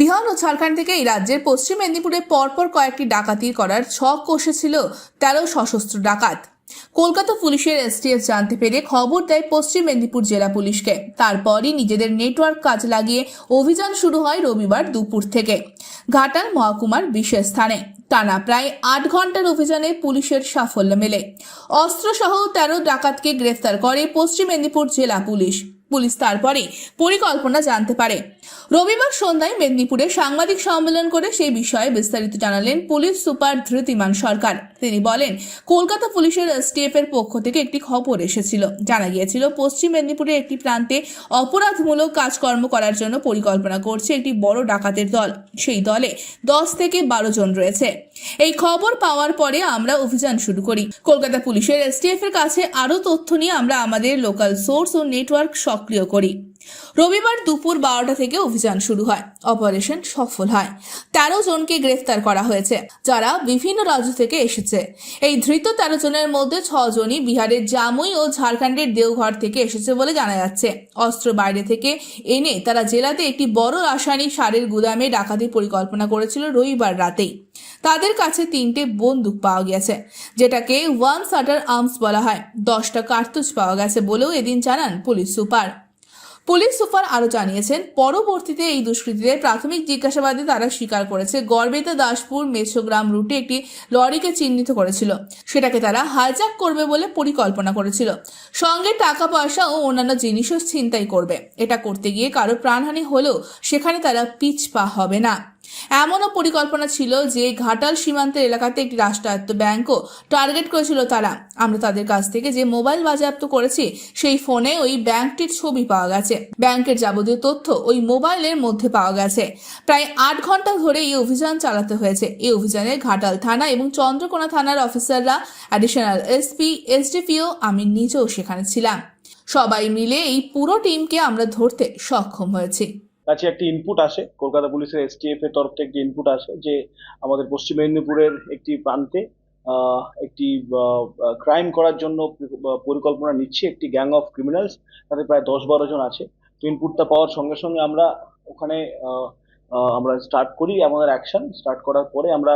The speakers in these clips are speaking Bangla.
বিহার ও ঝাড়খণ্ড থেকে এই রাজ্যের পশ্চিম মেদিনীপুরে পরপর কয়েকটি ডাকাতি করার ছক কষেছিল তেরো সশস্ত্র ডাকাত। কলকাতা পুলিশের এসটিএফ জানতে পেরে খবর দেয় পশ্চিম মেদিনীপুর জেলা পুলিশকে। তারপরই নিজেদের নেটওয়ার্ক কাজ লাগিয়ে অভিযান শুরু হয় রবিবার দুপুর থেকে। ঘাটাল মহকুমার বিশেষ স্থানে টানা প্রায় আট ঘণ্টার অভিযানে পুলিশের সাফল্য মেলে। অস্ত্রসহ তেরো ডাকাতকে গ্রেফতার করে পশ্চিম মেদিনীপুর জেলা পুলিশ। পুলিশ তারপরে পরিকল্পনা জানতে পারে। রবিবার সন্ধ্যায় মেদিনীপুরে সাংবাদিক সম্মেলন করে সেই বিষয়ে বিস্তারিত জানালেন পুলিশ সুপার ধৃতিমান সরকার। তিনি বলেন, কলকাতা পুলিশের এসটিএফ এর পক্ষ থেকে একটি খবর এসেছিল। জানা গিয়েছিল, পশ্চিম মেদিনীপুরের একটি প্রান্তে অপরাধমূলক কাজকর্ম করার জন্য পরিকল্পনা করছে একটি বড় ডাকাতের দল। সেই দলে দশ থেকে বারো জন রয়েছে। এই খবর পাওয়ার পরে আমরা অভিযান শুরু করি। কলকাতা পুলিশের এসটিএফ এর কাছে আরও তথ্য নিয়ে আমরা আমাদের লোকাল সোর্স ও নেটওয়ার্ক সক্রিয় করি। রবিবার দুপুর বারোটা থেকে অভিযান শুরু হয়। অপারেশন সফল হয়। তেরো জনকে গ্রেফতার করা হয়েছে, যারা বিভিন্ন রাজ্য থেকে এসেছে। এই ধৃত তেরো জনের মধ্যে ছজনই বিহারের জামুই ও ঝাড়খণ্ডের দেওঘর থেকে এসেছে বলে জানা যাচ্ছে। অস্ত্র বাইরে থেকে এনে তারা জেলাতে একটি বড় রাসায়নিক সারের গুদামে ডাকাতি পরিকল্পনা করেছিল রবিবার রাতেই। তাদের কাছে তিনটে বন্দুক পাওয়া গেছে, যেটাকে ওয়ান শাটার আর্মস বলা হয়। দশটা কার্তুজ পাওয়া গেছে বলেও এদিন জানান পুলিশ সুপার। পুলিশ সুপার আরও জানিয়েছেন, পরবর্তীতে এই দুষ্কৃতীদের প্রাথমিক জিজ্ঞাসাবাদে তারা স্বীকার করেছে, গড়বেতা দাসপুর মেছোগ্রাম রুটে একটি লরিকে চিহ্নিত করেছিল। সেটাকে তারা হাইজ্যাক করবে বলে পরিকল্পনা করেছিল। সঙ্গে টাকা পয়সা ও অন্যান্য জিনিসও ছিনতাই করবে। এটা করতে গিয়ে কারও প্রাণহানি হলেও সেখানে তারা পিছপা হবে না। এমনও পরিকল্পনা ছিল যে ঘাটাল সীমান্তের এলাকাতে একটি রাষ্ট্রায়ত্ত ব্যাংকও টার্গেট করেছিল তারা। আমরা তাদের কাছ থেকে যে মোবাইল বাজেয়াপ্ত করেছি, সেই ফোনে ওই ব্যাংকটির ছবি পাওয়া গেছে। ব্যাংকের যাবতীয় তথ্য ওই মোবাইলের মধ্যে পাওয়া গেছে। প্রায় আট ঘণ্টা ধরে এই অভিযান চালাতে হয়েছে। এই অভিযানে ঘাটাল থানা এবং চন্দ্রকোনা থানার অফিসাররা অ্যাডিশনাল এসপি এসডিপিও আমি নিজেও সেখানে ছিলাম। সবাই মিলে এই পুরো টিমকে আমরা ধরতে সক্ষম হয়েছি। কাছে একটি ইনপুট আসে। কলকাতা পুলিশের এসটিএফ এর তরফ থেকে একটি ইনপুট আসে যে, আমাদের পশ্চিম মেদিনীপুরের একটি প্রান্তে একটি ক্রাইম করার জন্য পরিকল্পনা নিচ্ছে একটি গ্যাং অফ ক্রিমিনালস তাদের প্রায় দশ বারো জন আছে। তো ইনপুটটা পাওয়ার সঙ্গে সঙ্গে আমরা ওখানে আমরা স্টার্ট করি আমাদের অ্যাকশন স্টার্ট করার পরে আমরা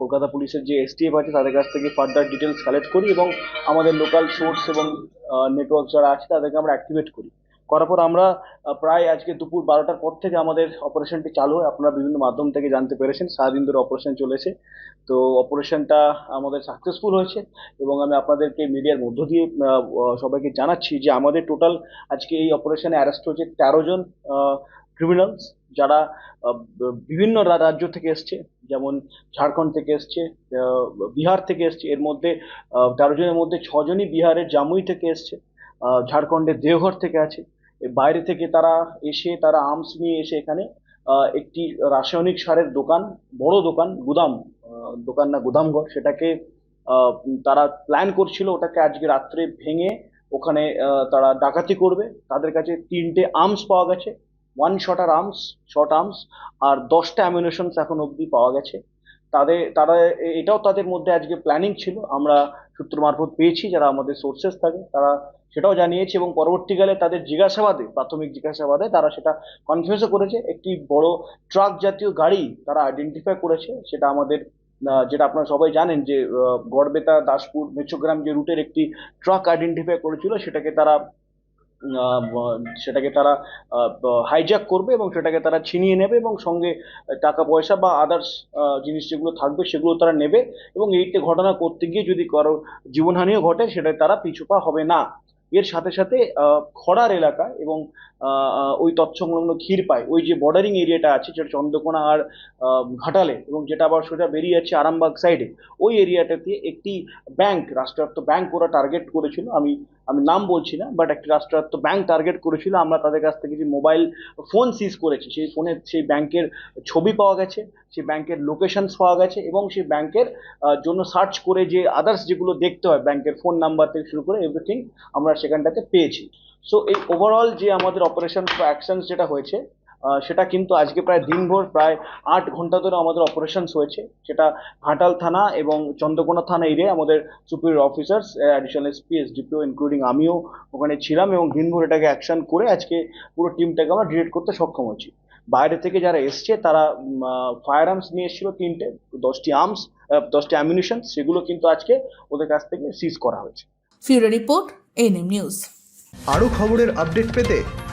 কলকাতা পুলিশের যে এসটিএফ আছে তাদের কাছ থেকে ফার্দার ডিটেলস কালেক্ট করি এবং আমাদের লোকাল সোর্স এবং নেটওয়ার্ক যারা আছে তাদেরকে আমরা অ্যাক্টিভেট করি। করার পর আমরা প্রায় আজকে দুপুর বারোটার পর থেকে আমাদের অপারেশনটি চালু হয়। আপনারা বিভিন্ন মাধ্যম থেকে জানতে পেরেছেন। সারাদিন ধরে অপারেশন চলেছে। তো অপারেশনটা আমাদের সাকসেসফুল হয়েছে এবং আমি আপনাদেরকে মিডিয়ার মধ্য দিয়ে সবাইকে জানাচ্ছি যে আমাদের টোটাল আজকে এই অপারেশনে অ্যারেস্ট হয়েছে তেরো জন ক্রিমিনালস যারা বিভিন্ন রাজ্য থেকে এসছে। যেমন ঝাড়খণ্ড থেকে এসছে বিহার থেকে এসছে। এর মধ্যে তেরো জনের মধ্যে ছজনই বিহারের জামুই থেকে এসছে ঝাড়খণ্ডের দেওঘর থেকে আছে। বাইরে থেকে তারা এসে, তারা আর্মস নিয়ে এসে এখানে একটি রাসায়নিক সারের দোকান, বড় দোকান, গুদাম দোকান না, গুদামঘর, সেটাকে তারা প্ল্যান করছিল, ওটাকে আজকে রাত্রে ভেঙে ওখানে তারা ডাকাতি করবে। তাদের কাছে তিনটে আর্মস পাওয়া গেছে। One shooter arms short arms আর দশটা অ্যামিনেশনস এখন অবধি পাওয়া গেছে। তাদের, তারা এটাও তাদের মধ্যে আজকে প্ল্যানিং ছিল। আমরা সূত্র মারফত পেয়েছি যারা আমাদের সোর্সেস থাকে, তারা সেটাও জানিয়েছে এবং পরবর্তীকালে তাদের জিজ্ঞাসাবাদে, প্রাথমিক জিজ্ঞাসাবাদে তারা সেটা কনফিউজও করেছে। একটি বড় ট্রাক জাতীয় গাড়ি তারা আইডেন্টিফাই করেছে। সেটা আমাদের যেটা আপনারা সবাই জানেন যে গড়বেতা, দাসপুর, মেচোগ্রাম যে রুটের একটি ট্রাক আইডেন্টিফাই করেছিল, সেটাকে তারা সেটাকে তারা হাইজ্যাক করবে এবং সেটাকে তারা ছিনিয়ে নেবে এবং সঙ্গে টাকা পয়সা বা আদার্স জিনিস যেগুলো থাকবে সেগুলো তারা নেবে এবং এইটা ঘটনা করতে গিয়ে যদি কারও জীবনহানিও ঘটে সেটা তারা পিছুপা হবে না। এর সাথে সাথে খড়ার এলাকা এবং ওই তৎসংলগ্ন ক্ষীরপাই ওই যে বর্ডারিং এরিয়াটা আছে যেটা চন্দ্রকোনা আর ঘাটালে এবং যেটা আবার সোজা বেরিয়ে যাচ্ছে আরামবাগ সাইডে ওই এরিয়াটাতে একটি ব্যাংক রাষ্ট্রায়ত্ত ব্যাংক ওরা টার্গেট করেছিল। আমি আমি নাম বলছি না বাট একটি রাষ্ট্রায়ত্ত ব্যাংক টার্গেট করেছিল, আমরা তাদের কাছ থেকে যে মোবাইল ফোন সিজ করেছি, সেই ফোনে সেই ব্যাংকের ছবি পাওয়া গেছে, সেই ব্যাংকের লোকেশনস পাওয়া গেছে, এবং সেই ব্যাংকের জন্য সার্চ করে যে আদার্স যেগুলো দেখতে হয় ব্যাংকের ফোন নাম্বার থেকে শুরু করে এভরিথিং আমরা সেখানটাতে পেয়েছি। সো এই ওভারঅল যে আমাদের অপারেশন অ্যাকশনস যেটা হয়েছে সেটা কিন্তু আজকে প্রায় দিনভর প্রায় আট ঘণ্টা ধরে আমাদের অপারেশন হয়েছে। সেটা ঘাটাল থানা এবং চন্দ্রকোনা থানা এরিয়া আমাদের superior officers additional SP SDPO including আমিও ওখানে ছিলাম এবং দিনভর এটাকে অ্যাকশন করে আজকে পুরো টিমটাকে আমরা ডিরেক্ট করতে সক্ষম হয়েছি। বাইরে থেকে যারা এসছে তারা ফায়ার আর্মস নিয়ে এসেছিল তিনটে দশটি আর্মস দশটি অ্যামিউনিশন সেগুলো কিন্তু আজকে ওদের কাছ থেকে সিজ করা হয়েছে। ফিউরো রিপোর্ট এনএম নিউজ আরও খবরের আপডেট পেতে